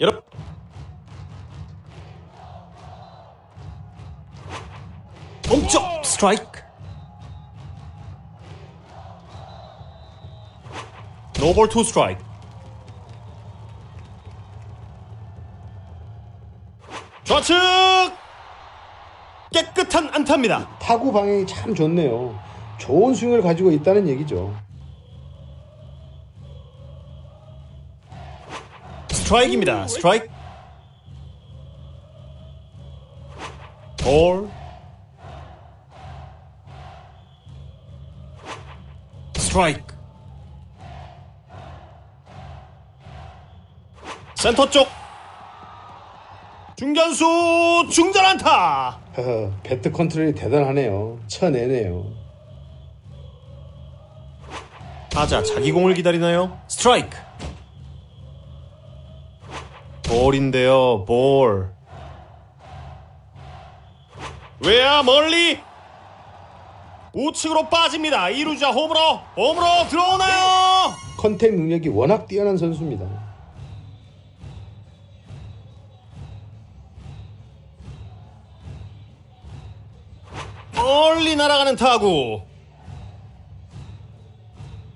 여러분. 멈춰 스트라이크. 노볼 투 스트라이크 좌측! 깨끗한 안타입니다. 타구 방향이 참 좋네요. 좋은 스윙을 가지고 있다는 얘기죠. 스트라이크입니다. 스트라이크. 볼. 스트라이크. 센터 쪽. 중견수 중전 안타. 허허, 배트 컨트롤이 대단하네요. 쳐내네요. 타자 자기 공을 기다리나요? 스트라이크 볼인데요 볼 외야 멀리 우측으로 빠집니다 2루자 홈으로 홈으로 들어오나요? 컨택 능력이 워낙 뛰어난 선수입니다. 멀리 날아가는 타구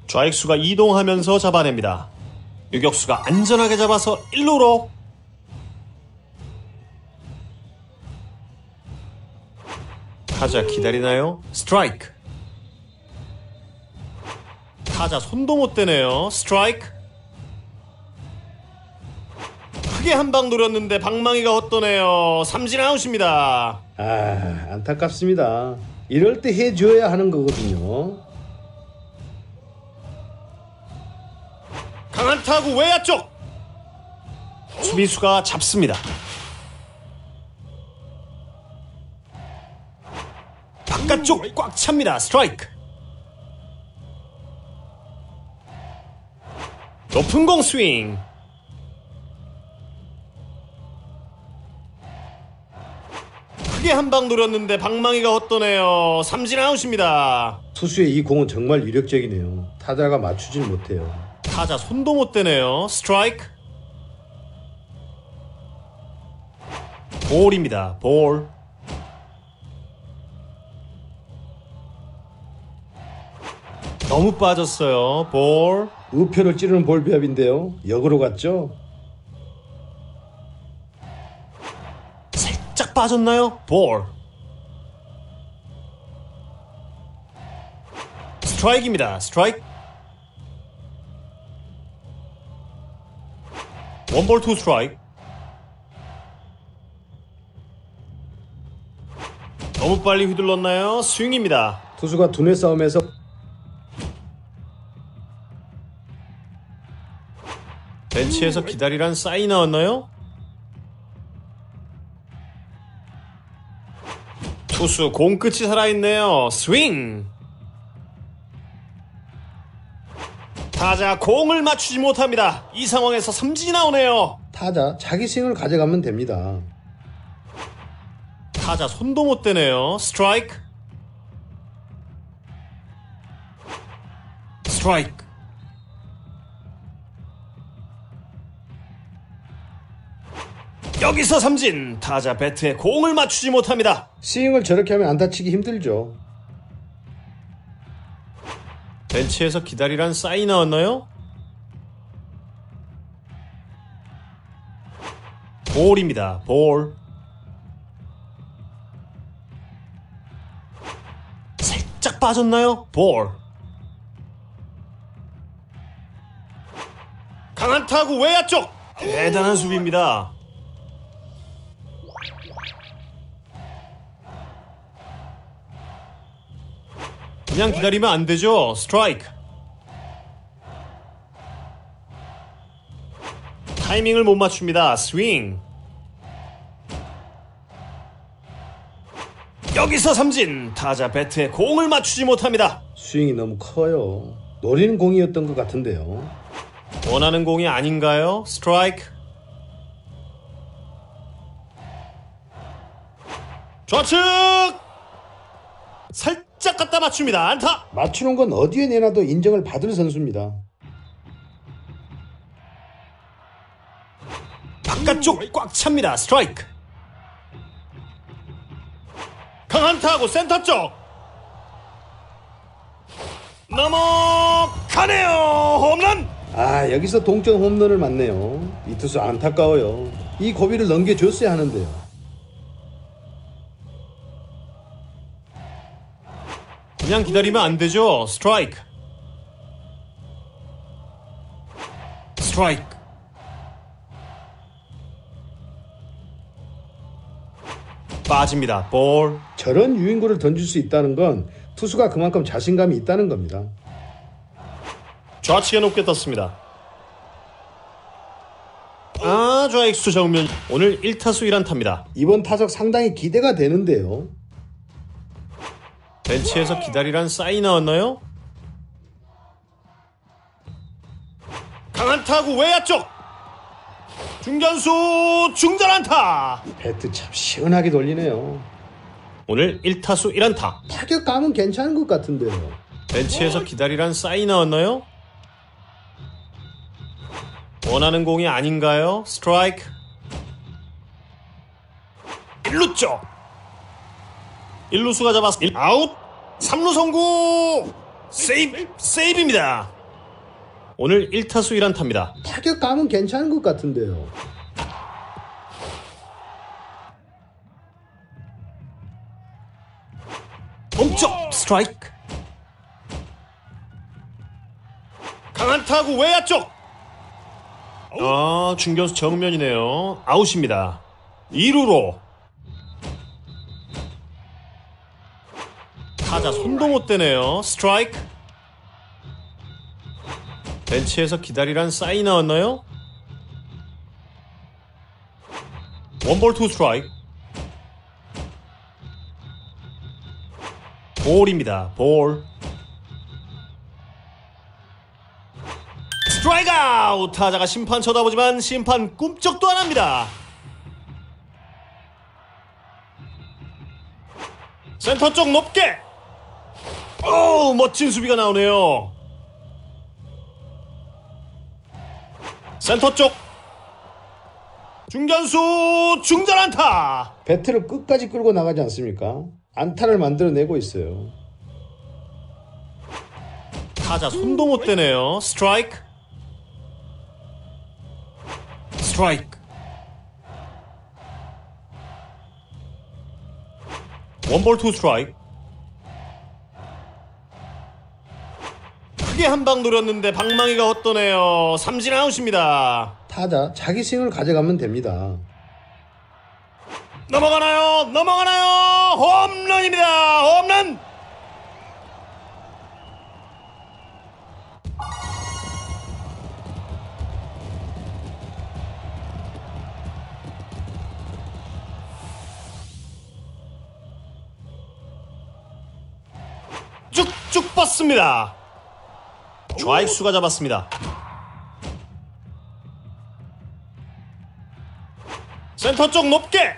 좌익수가 이동하면서 잡아냅니다 유격수가 안전하게 잡아서 1루로 타자 기다리나요? 스트라이크. 타자 손도 못 대네요. 스트라이크. 크게 한 방 노렸는데 방망이가 헛도네요. 삼진 아웃입니다. 아, 안타깝습니다. 이럴 때 해줘야 하는 거거든요. 강한 타구 외야 쪽. 수비수가 잡습니다 바깥쪽 꽉 찹니다 스트라이크 높은 공 스윙 크게 한 방 노렸는데 방망이가 헛도네요 삼진 아웃입니다 투수의 이 공은 정말 위력적이네요. 타자가 맞추질 못해요. 타자 손도 못 대네요. 스트라이크. 볼입니다. 볼. 너무 빠졌어요. 볼. 우표를 찌르는 볼비압인데요. 역으로 갔죠? 살짝 빠졌나요? 볼. 스트라이크입니다. 스트라이크. 원볼 투 스트라이크. 너무 빨리 휘둘렀나요? 스윙입니다. 투수가 두뇌 싸움에서 벤치에서 기다리란 사인 나왔나요? 투수 공 끝이 살아있네요. 스윙. 타자 공을 맞추지 못합니다. 이 상황에서 삼진이 나오네요. 타자 자기 스윙을 가져가면 됩니다. 타자 손도 못 대네요. 스트라이크. 스트라이크. 여기서 삼진. 타자 배트에 공을 맞추지 못합니다. 스윙을 저렇게 하면 안타치기 힘들죠. 벤치에서 기다리란 사인 나왔나요? 볼입니다. 볼. 살짝 빠졌나요? 볼. 강한 타구 외야 쪽. 대단한 수비입니다. 그냥 기다리면 안 되죠. 스트라이크. 타이밍을 못 맞춥니다. 스윙. 여기서 삼진. 타자 배트에 공을 맞추지 못합니다. 스윙이 너무 커요. 노리는 공이었던 것 같은데요. 원하는 공이 아닌가요? 스트라이크. 좌측. 살 바짝 갖다 맞춥니다. 안타. 맞추는 건 어디에 내놔도 인정을 받을 선수입니다. 바깥쪽 꽉 찹니다. 스트라이크. 강한타하고 센터 쪽. 넘어가네요. 홈런. 아 여기서 동점 홈런을 맞네요. 이 투수 안타까워요. 이 고비를 넘겨줬어야 하는데요. 그냥 기다리면 안 되죠. 스트라이크. 스트라이크. 빠집니다. 볼. 저런 유인구를 던질 수 있다는 건 투수가 그만큼 자신감이 있다는 겁니다. 좌측에 높게 떴습니다. 아, 좌익수 정면. 오늘 1타수 1안타입니다. 이번 타석 상당히 기대가 되는데요. 벤치에서 기다리란 사인 나왔나요? 강한 타구 외야 쪽. 중견수 중전 안타. 배트 참 시원하게 돌리네요. 오늘 1타수 1안타. 타격감은 괜찮은 것 같은데요. 벤치에서 기다리란 사인 나왔나요? 원하는 공이 아닌가요? 스트라이크. 1루 쪽. 1루수가 잡았. 일- 아웃. 3루 성구. 세이브. 세이브입니다. 오늘 1타수 1안타입니다. 타격감은 괜찮은 것 같은데요. 멈춰. 스트라이크. 강한 타구 외야 쪽. 아, 중견수 정면이네요. 아웃입니다. 2루로. 타자 손도 못 대네요. 스트라이크. 벤치에서 기다리란 사인 나왔나요? 원볼 투 스트라이크. 볼입니다. 볼. 스트라이크 아웃! 타자가 심판 쳐다보지만 심판 꿈쩍도 안 합니다. 센터 쪽 높게! 오, 멋진 수비가 나오네요. 센터 쪽. 중견수 중전 안타! 배트를 끝까지 끌고 나가지 않습니까? 안타를 만들어내고 있어요. 타자 손도 못 대네요. 스트라이크. 스트라이크. 원볼 투 스트라이크. 크게 한 방 노렸는데 방망이가 헛도네요. 삼진 아웃입니다. 타자 자기 스윙을 가져가면 됩니다. 넘어가나요? 넘어가나요? 홈런입니다. 홈런. 쭉쭉 뻗습니다. 좌익수가 잡았습니다. 센터 쪽 높게.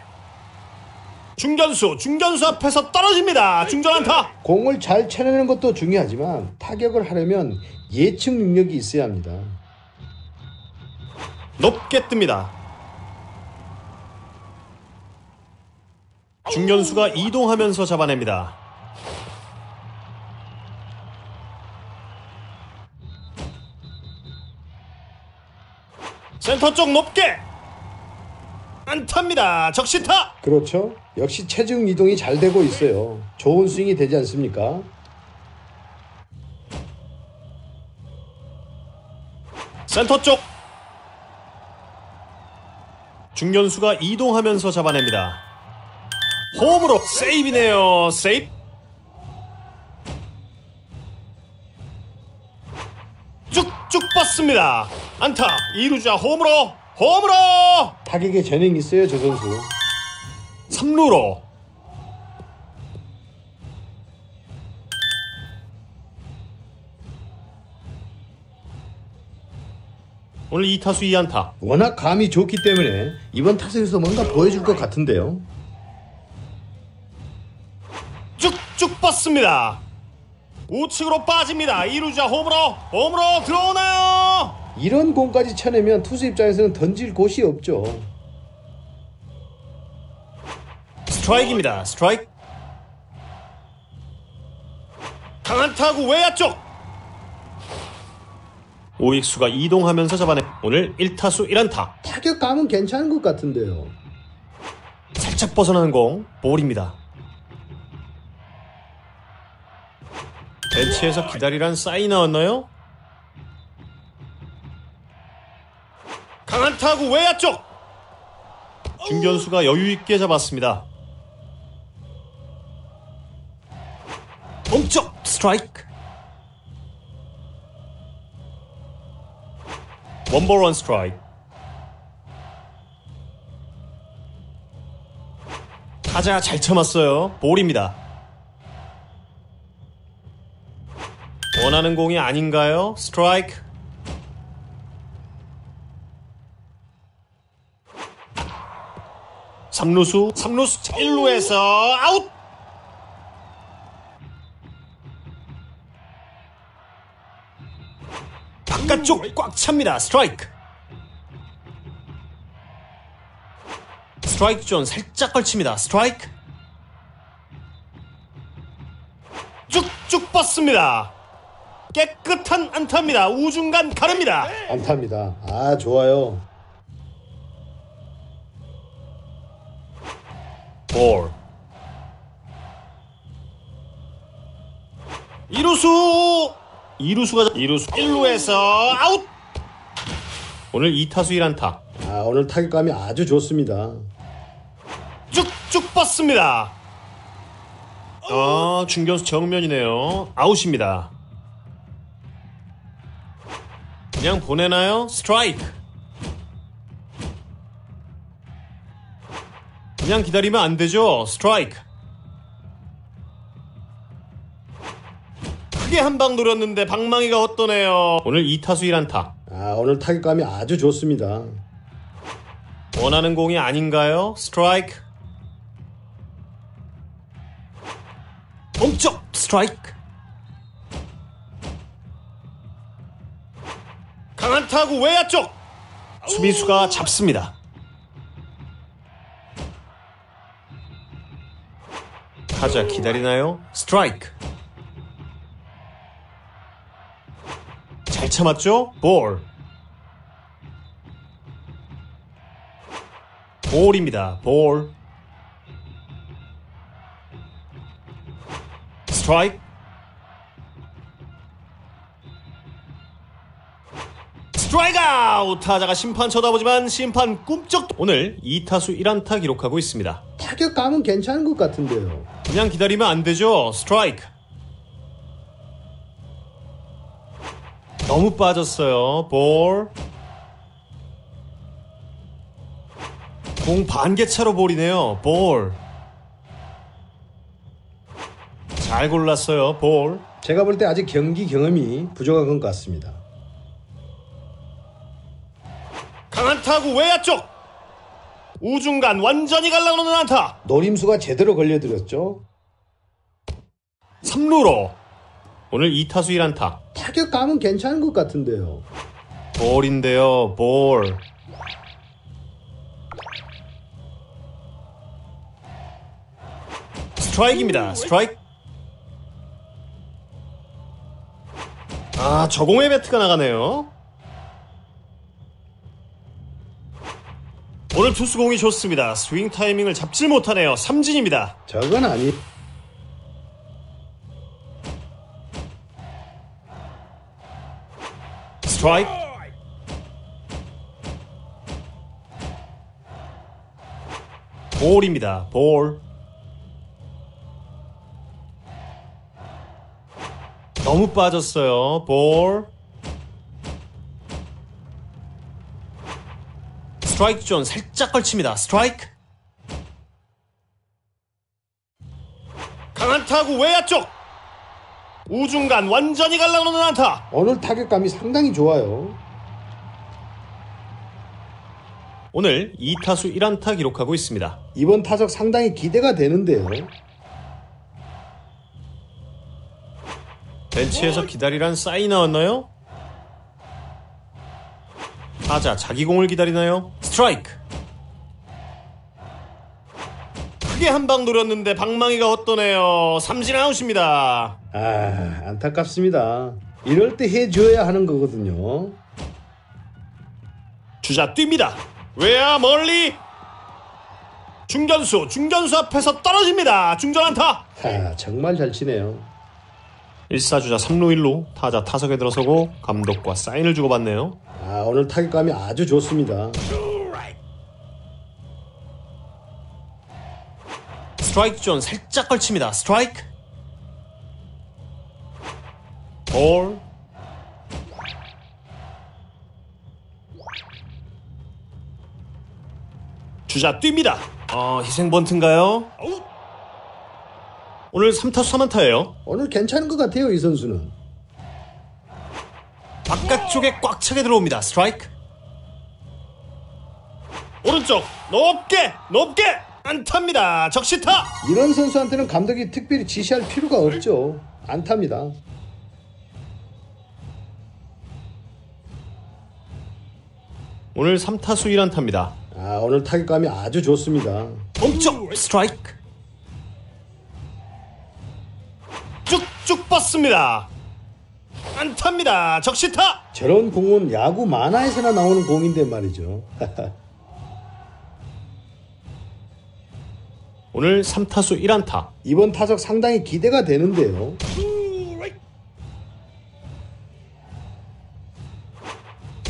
중견수 중견수 앞에서 떨어집니다. 중전 안타. 공을 잘 쳐내는 것도 중요하지만 타격을 하려면 예측 능력이 있어야 합니다. 높게 뜹니다. 중견수가 이동하면서 잡아냅니다 센터 쪽 높게 안타입니다 적시타 그렇죠. 역시 체중 이동이 잘 되고 있어요. 좋은 스윙이 되지 않습니까? 센터 쪽 중견수가 이동하면서 잡아냅니다. 홈으로 세이브네요. 세이브. 쭉쭉 뻗습니다. 안타 2루자 홈으로 홈으로 타격에 재능이 있어요, 저 선수. 3루로 오늘 2타수 2안타 워낙 감이 좋기 때문에 이번 타석에서 뭔가 보여줄 것 같은데요. 쭉쭉 뻗습니다. 우측으로 빠집니다. 이루자 홈으로 홈으로 들어오나요? 이런 공까지 쳐내면 투수 입장에서는 던질 곳이 없죠. 스트라이크입니다. 스트라이크. 강한 타구 외야 쪽. 오익수가 이동하면서 잡아내 오늘 1타수 1안타. 타격감은 괜찮은 것 같은데요. 살짝 벗어나는 공 볼입니다. 벤치에서 기다리란 사인 나왔나요? 강한 타구 외야 쪽 중견수가 여유 있게 잡았습니다. 멈쩍 스트라이크 원볼 원 스트라이크 타자 잘 참았어요. 볼입니다. 원하는 공이 아닌가요? 스트라이크. 삼루수 삼루수 1루에서 아웃! 바깥쪽 꽉 찹니다. 스트라이크. 스트라이크 존 살짝 걸칩니다. 스트라이크. 쭉쭉 뻗습니다. 깨끗한 안타입니다. 우중간 가릅니다. 안타입니다. 아 좋아요. 볼. 이루수 이루수가 이루수 1루에서 아웃. 오늘 2타수 1안타. 아 오늘 타격감이 아주 좋습니다. 쭉쭉 뻗습니다. 아, 중견수 정면이네요. 아웃입니다. 그냥 보내나요? 스트라이크. 그냥 기다리면 안 되죠. 스트라이크. 크게 한 방 노렸는데 방망이가 헛도네요. 오늘 2타수 1안타. 아 오늘 타격감이 아주 좋습니다. 원하는 공이 아닌가요? 스트라이크. 멈쩍 스트라이크. 강한 타구 외야 쪽. 수비수가 잡습니다. 타자 기다리나요? 스트라이크. 잘 참았죠? 볼. 볼입니다. 볼. 스트라이크. 스트라이크 아웃! 타자가 심판 쳐다보지만 심판 꿈쩍 오늘 2타수 1안타 기록하고 있습니다. 타격감은 괜찮은 것 같은데요. 그냥 기다리면 안 되죠. 스트라이크. 너무 빠졌어요. 볼. 공 반개차로 볼이네요. 볼. 잘 골랐어요. 볼. 제가 볼 때 아직 경기 경험이 부족한 것 같습니다. 타구 외야 쪽. 우중간 완전히 갈라놓는 안타. 노림수가 제대로 걸려들었죠. 3루로. 오늘 2타수 1안타. 타격감은 괜찮은 것 같은데요. 볼인데요. 볼. 스트라이크입니다. 스트라이크. 아, 저공의 배트가 나가네요. 오늘 투수 공이 좋습니다. 스윙 타이밍을 잡질 못하네요. 삼진입니다. 저건 아니. 스트라이크. 볼입니다. 볼. 너무 빠졌어요. 볼. 스트라이크 존 살짝 걸칩니다. 스트라이크. 강한 타구 외야 쪽. 우중간 완전히 갈라놓는 안타. 오늘 타격감이 상당히 좋아요. 오늘 2타수 1안타 기록하고 있습니다. 이번 타석 상당히 기대가 되는데요. 벤치에서 기다리란 사인 나왔나요? 타자 자기 공을 기다리나요? 스트라이크 크게 한 방 노렸는데 방망이가 헛도네요. 삼진 아웃입니다. 아, 안타깝습니다. 이럴 때 해줘야 하는 거거든요. 주자 뜁니다. 외야 멀리 중견수 중견수 앞에서 떨어집니다. 중전 안타. 하, 정말 잘 치네요. 1사주자 3루 1루 타자 타석에 들어서고 감독과 사인을 주고받네요. 아, 오늘 타격감이 아주 좋습니다. 스트라이크 존 살짝 걸칩니다. 스트라이크. 볼. 주자 뜁니다. 어, 희생 번트인가요? 오늘 3타수 3안타예요. 오늘 괜찮은 것 같아요, 이 선수는. 바깥쪽에 꽉 차게 들어옵니다. 스트라이크. 오른쪽 높게 높게 안타입니다. 적시타. 이런 선수한테는 감독이 특별히 지시할 필요가 없죠. 안타입니다. 오늘 3타수 1안타입니다. 아, 오늘 타격감이 아주 좋습니다. 멈춰 스트라이크 쭉쭉 뻗습니다. 안타입니다. 적시타! 저런 공은 야구 만화에서나 나오는 공인데 말이죠. 오늘 3타수 1안타. 이번 타석 상당히 기대가 되는데요.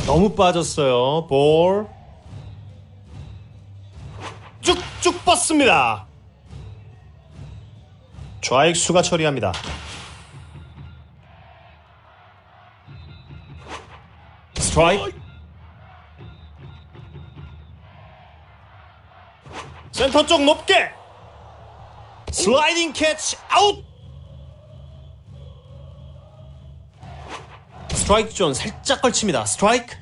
너무 빠졌어요. 볼. 쭉쭉 뻗습니다 좌익 수가 처리합니다 스트라이크 센터 쪽 높게 슬라이딩 캐치 아웃 스트라이크 존 살짝 걸칩니다. 스트라이크.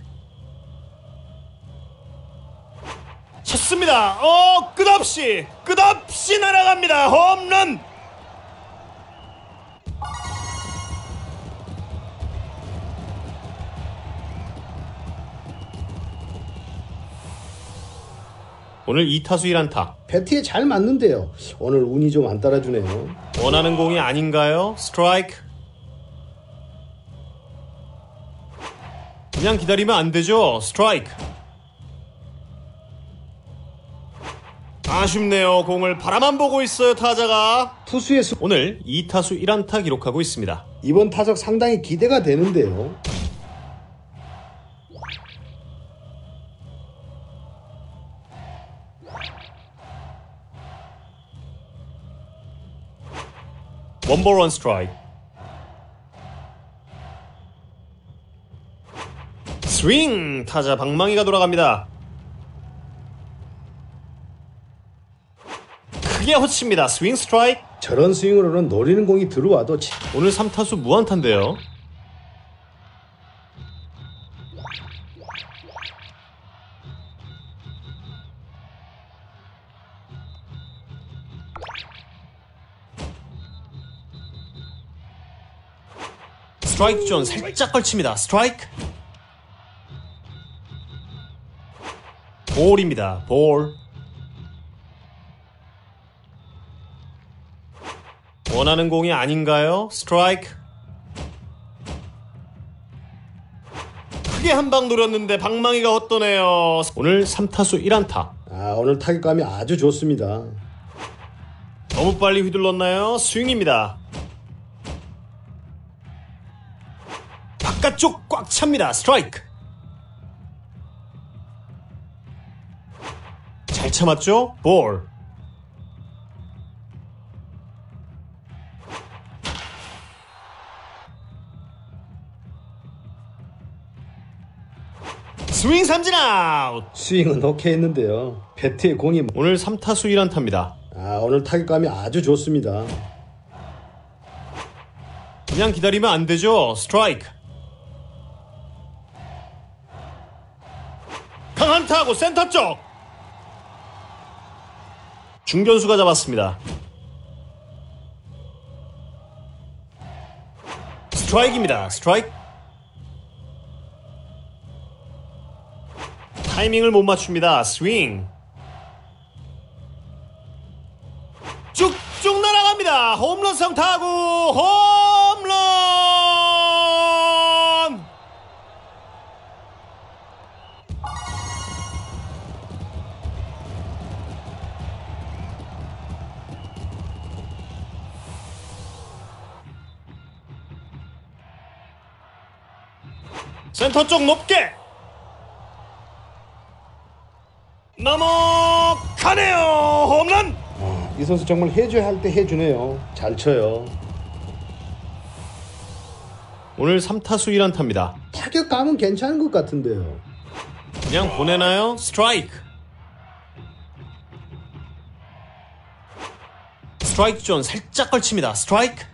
쳤습니다. 어, 끝없이 끝없이 날아갑니다. 홈런. 오늘 2타수 1안타. 배트에 잘 맞는데요. 오늘 운이 좀 안 따라주네요. 원하는 공이 아닌가요? 스트라이크. 그냥 기다리면 안 되죠. 스트라이크. 아쉽네요. 공을 바라만 보고 있어요. 타자가. 투수의 수 오늘 2타수 1안타 기록하고 있습니다. 이번 타석 상당히 기대가 되는데요. 원볼 원 스트라이크. 스윙! 타자 방망이가 돌아갑니다. 크게 허칩니다. 스윙 스트라이크. 저런 스윙으로는 노리는 공이 들어와도 치- 오늘 3타수 무안타인데요. 스트라이크 존 살짝 걸칩니다. 스트라이크. 볼입니다. 볼. 원하는 공이 아닌가요? 스트라이크. 크게 한 방 노렸는데 방망이가 헛도네요. 오늘 3타수 1안타. 아, 오늘 타격감이 아주 좋습니다. 너무 빨리 휘둘렀나요? 스윙입니다. 꽉 찹니다. 스트라이크. 잘 참았죠? 볼. 스윙 삼진 아웃. 스윙은 오케이 했는데요. 배트에 공이 오늘 3타수 1안타입니다. 아, 오늘 타격감이 아주 좋습니다. 그냥 기다리면 안 되죠. 스트라이크. 한 타고 센터 쪽. 중견수가 잡았습니다. 스트라이크입니다. 스트라이크. 타이밍을 못 맞춥니다. 스윙. 홈런 상타구 홈 센터 쪽 높게 넘어가네요 홈런 이 선수 정말 해줘야 할 때 해주네요. 잘 쳐요. 오늘 3타수 1안타입니다 타격감은 괜찮은 것 같은데요. 그냥 보내나요? 스트라이크 스트라이크 존 살짝 걸칩니다 스트라이크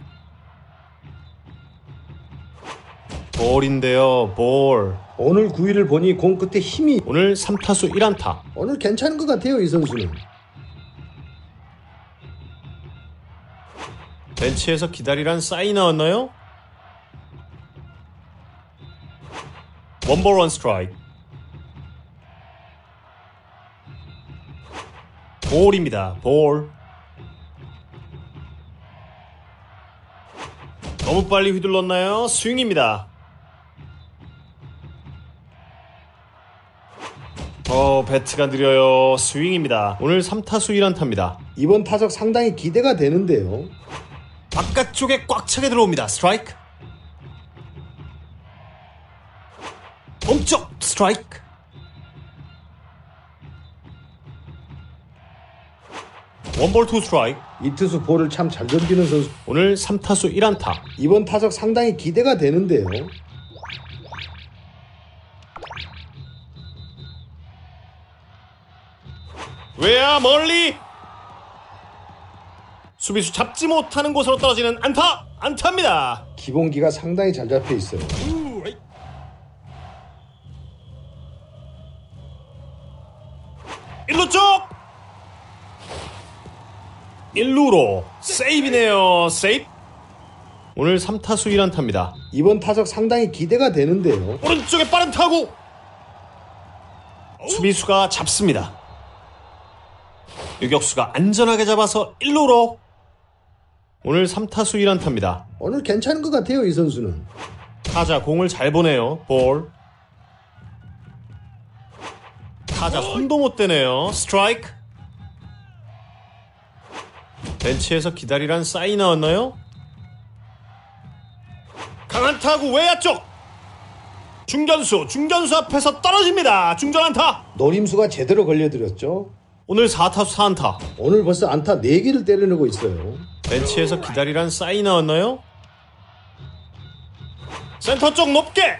볼인데요 볼 오늘 9위를 보니 공 끝에 힘이 오늘 3타수 1안타 오늘 괜찮은 것 같아요 이 선수는. 벤치에서 기다리란 사인 나왔나요? 원볼 원 스트라이크 볼입니다 볼 너무 빨리 휘둘렀나요? 스윙입니다 어 배트가 느려요 스윙입니다 오늘 3타수 1안타입니다 이번 타석 상당히 기대가 되는데요. 바깥쪽에 꽉 차게 들어옵니다. 스트라이크. 멈쩍 스트라이크. 원볼 투 스트라이크. 이 투수 볼을 참 잘 던지는 선수. 오늘 3타수 1안타. 이번 타석 상당히 기대가 되는데요. 외야 멀리. 수비수 잡지 못하는 곳으로 떨어지는 안타. 안타입니다. 기본기가 상당히 잘 잡혀 있어요. 일루 쪽. 일루로 세이브네요. 세이브. 오늘 3타수 1안타입니다. 이번 타석 상당히 기대가 되는데요. 오른쪽에 빠른 타구 수비수가 잡습니다 유격수가 안전하게 잡아서 1루로 오늘 3타수 1안타입니다 오늘 괜찮은 것 같아요 이 선수는. 타자 공을 잘 보내요 볼 타자 손도 못 대네요 스트라이크 벤치에서 기다리란 사인 나왔나요? 강한 타구 외야 쪽 중견수 중견수 앞에서 떨어집니다 중전 안타 노림수가 제대로 걸려들었죠. 오늘 4타수 4안타 오늘 벌써 안타 4개를 때려내고 있어요. 벤치에서 기다리란 사인 나왔나요? 센터 쪽 높게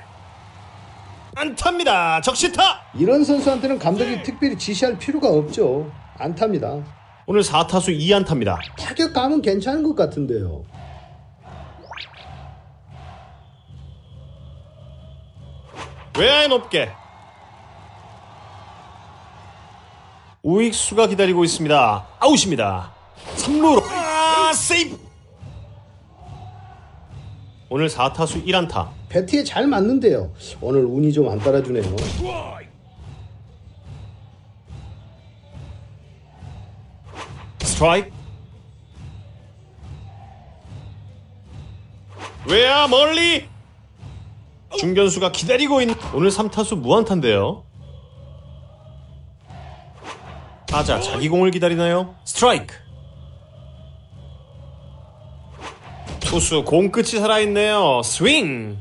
안타입니다 적시타 이런 선수한테는 감독이 특별히 지시할 필요가 없죠. 안타입니다. 오늘 4타수 2안타입니다 타격감은 괜찮은 것 같은데요. 외야에 높게 우익수가 기다리고 있습니다. 아웃입니다. 3루로. 아 세이브 오늘 4타수 1안타. 배트에 잘 맞는데요. 오늘 운이 좀 안 따라주네요. 스트라이크. 외야 멀리. 중견수가 기다리고 있는. 오늘 3타수 무안타인데요 타자 자기 공을 기다리나요? 스트라이크 투수 공 끝이 살아있네요 스윙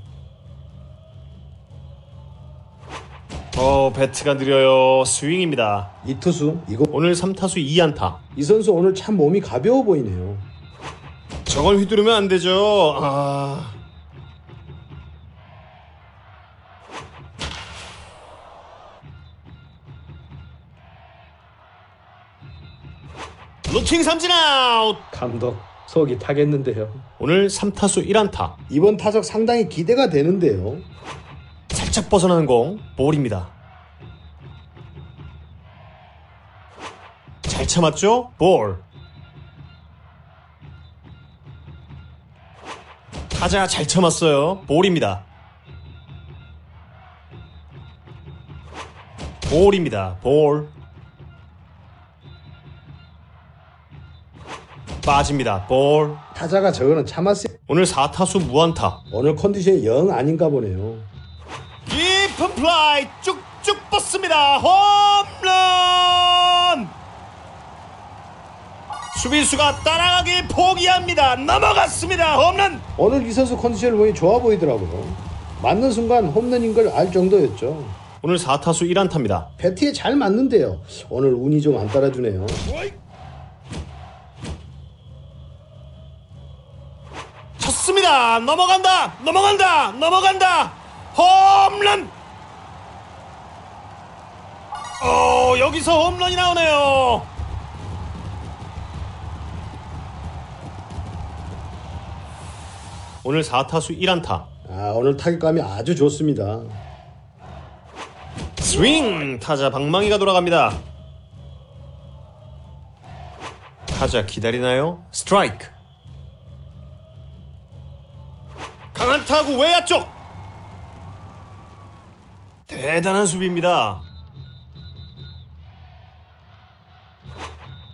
어 배트가 느려요 스윙입니다 이 투수 이거 오늘 3타수 2안타 이 선수 오늘 참 몸이 가벼워 보이네요. 저걸 휘두르면 안 되죠. 아. 루킹 삼진 아웃. 감독 속이 타겠는데요. 오늘 3타수 1안타. 이번 타석 상당히 기대가 되는데요. 살짝 벗어나는 공 볼입니다. 잘 참았죠? 볼. 타자 잘 참았어요. 볼입니다. 볼입니다. 볼. 빠집니다. 볼. 타자가 저거는 참았어요. 오늘 4타수 무안타. 오늘 컨디션이 영 아닌가 보네요. 깊은 플라이 쭉쭉 뻗습니다. 홈런! 수비수가 따라가기 포기합니다. 넘어갔습니다. 홈런! 오늘 이 선수 컨디션을 보니 좋아 보이더라고요. 맞는 순간 홈런인 걸 알 정도였죠. 오늘 4타수 1안타입니다. 패티에 잘 맞는데요. 오늘 운이 좀 안 따라주네요. 쳤습니다. 넘어간다. 넘어간다. 넘어간다. 홈런! 어, 여기서 홈런이 나오네요. 오늘 4타수 1안타. 아 오늘 타격감이 아주 좋습니다. 스윙! 타자 방망이가 돌아갑니다. 타자 기다리나요? 스트라이크. 강한 타구 외야 쪽. 대단한 수비입니다.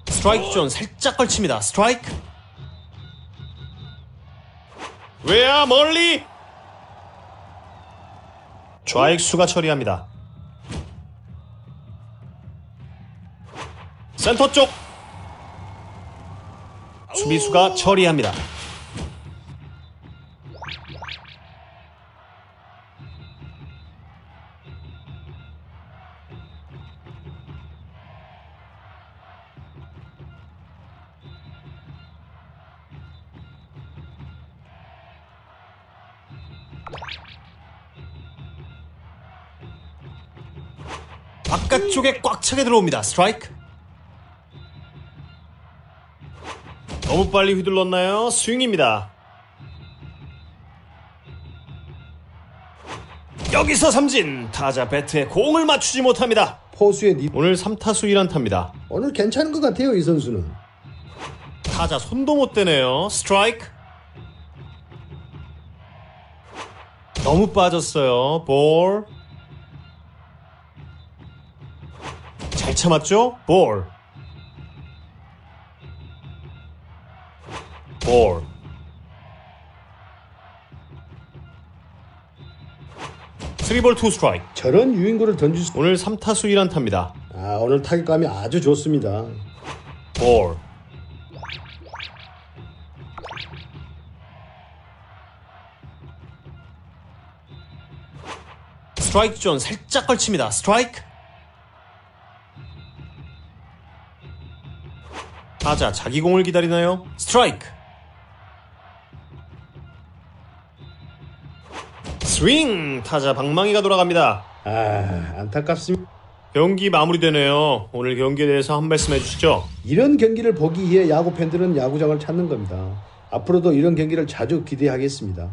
스트라이크 존 살짝 걸칩니다. 스트라이크. 외야 멀리. 좌익수가 처리합니다. 센터 쪽 수비수가 처리합니다. 바깥쪽에 꽉 차게 들어옵니다. 스트라이크. 너무 빨리 휘둘렀나요? 스윙입니다. 여기서 삼진 타자 배트에 공을 맞추지 못합니다. 포수의 니 오늘 3타수 1안타입니다. 오늘 괜찮은 것 같아요 이 선수는. 타자 손도 못 대네요. 스트라이크. 너무 빠졌어요. 볼. 잘 참았죠? 볼. 볼. 쓰리볼 투 스트라이크. 저런 유인구를 던질 수. 오늘 3타수 1안타입니다. 아 오늘 타격감이 아주 좋습니다. 볼. 스트라이크 존 살짝 걸칩니다. 스트라이크. 타자 자기 공을 기다리나요? 스트라이크. 스윙 타자 방망이가 돌아갑니다. 아 안타깝습니다. 경기 마무리되네요. 오늘 경기에 대해서 한 말씀 해주시죠. 이런 경기를 보기 위해 야구 팬들은 야구장을 찾는 겁니다. 앞으로도 이런 경기를 자주 기대하겠습니다.